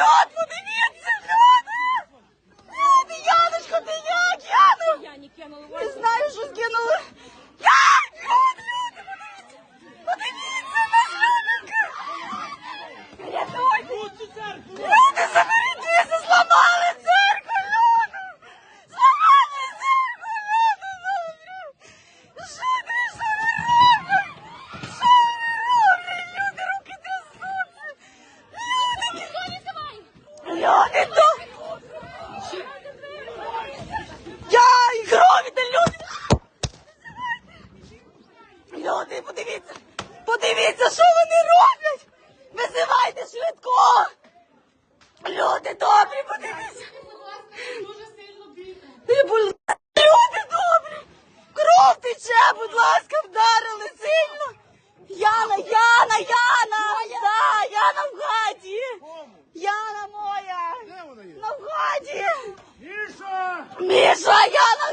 God. Люди добрі, подивіться. Люди добрі. Кров тече, будь ласка, вдарили сильно. Яна, Яна, Яна, да, Яна в хаті. Яна моя. На вході. Міша, Яна.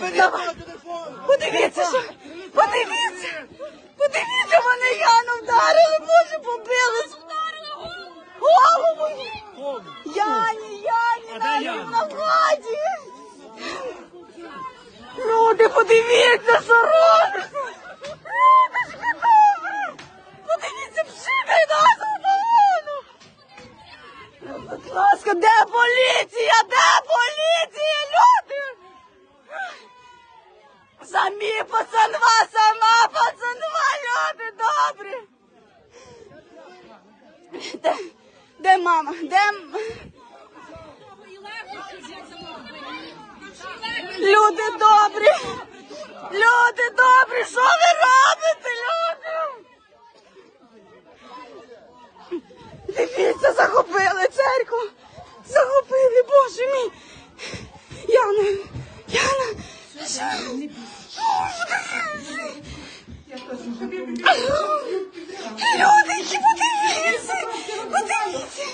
Давай! Подивіться, що! Подивіться! Подивіться, мене Яну вдарили! Боже, побили! Голову! Яні, Яні, Яна? на владі! Люди, подивіться, Самі пацанва, сама пацанва, люди, добрі! Де, де мама? Де... Люди добрі! Люди добрі! Що ви робите, люди? Дивіться, захопили церкву! Захопили, боже мій! Яна! Яна! Люди, подивіться! Подивіться!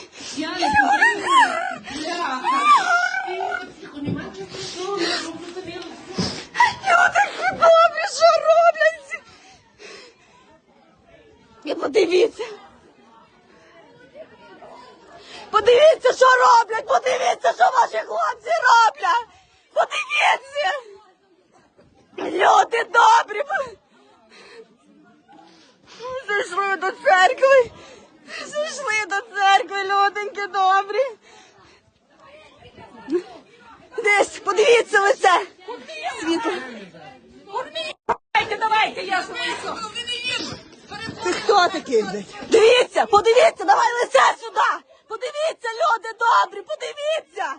Люди добрі, що роблять? І подивіться. Подивіться, що роблять! Подивіться, що ваші хлопці роблять! Подивіться! Люди добрі! Зайшли до церкви! Зайшли до церкви, люденьки добрі! Десь, подивіться лице! Світло! Давайте, давайте, я швидко. Ти хто? Дивіться, подивіться, давай лице сюди! Подивіться, люди добрі, подивіться!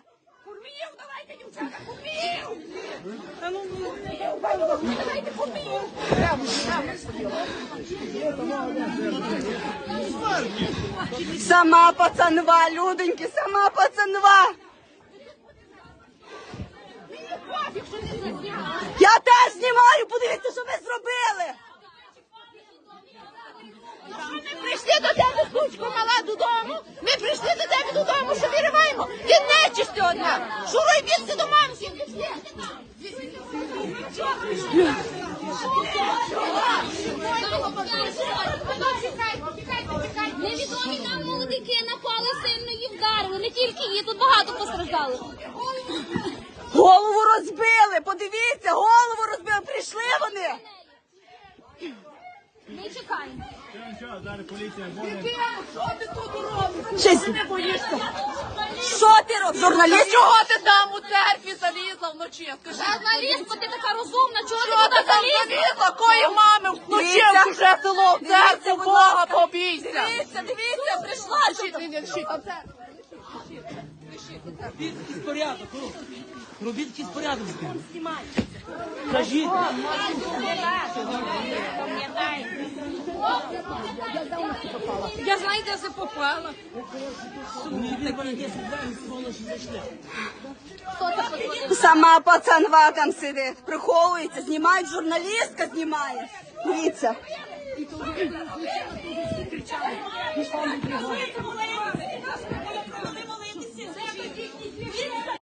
Курмів, давайте, дівчата, курмів. Сама пацанва, люденьки, сама пацанва! Я теж знімаю, подивіться, що ви зробили! Ми прийшли до тебе, сучко мала, додому. Ми прийшли до тебе додому, що вириваємо. Ти нечисти одна. Шуруй бігся до мамки. Невідомі нам молодики напали сильно її вдарили. Не тільки її, тут багато постраждали. Голову розбили, подивіться, голову розбили, прийшли вони! Ми чекаємо. Зараз поліція буде. Щось... Що ти робиш? Журналіст? Чого ти там у церкві залізла вночі? Скажи. Журналістка, ти така розумна, чого Що ти ти там залізла? залізла? Кої мами вночі в чуже село, в церкві церкву, Бога побійся. Дивіться, дивіться, прийшла Лишіть, сюди. лишіть, лишіть, оце. Робіть якийсь порядок. ну. Робіть якийсь порядок. Кажіть. Я знаю, де це попала. Мені мене 10 двері сволочі зайшли. Сама пацанва там сидить, приховується, знімають, журналістка знімає. Дивіться.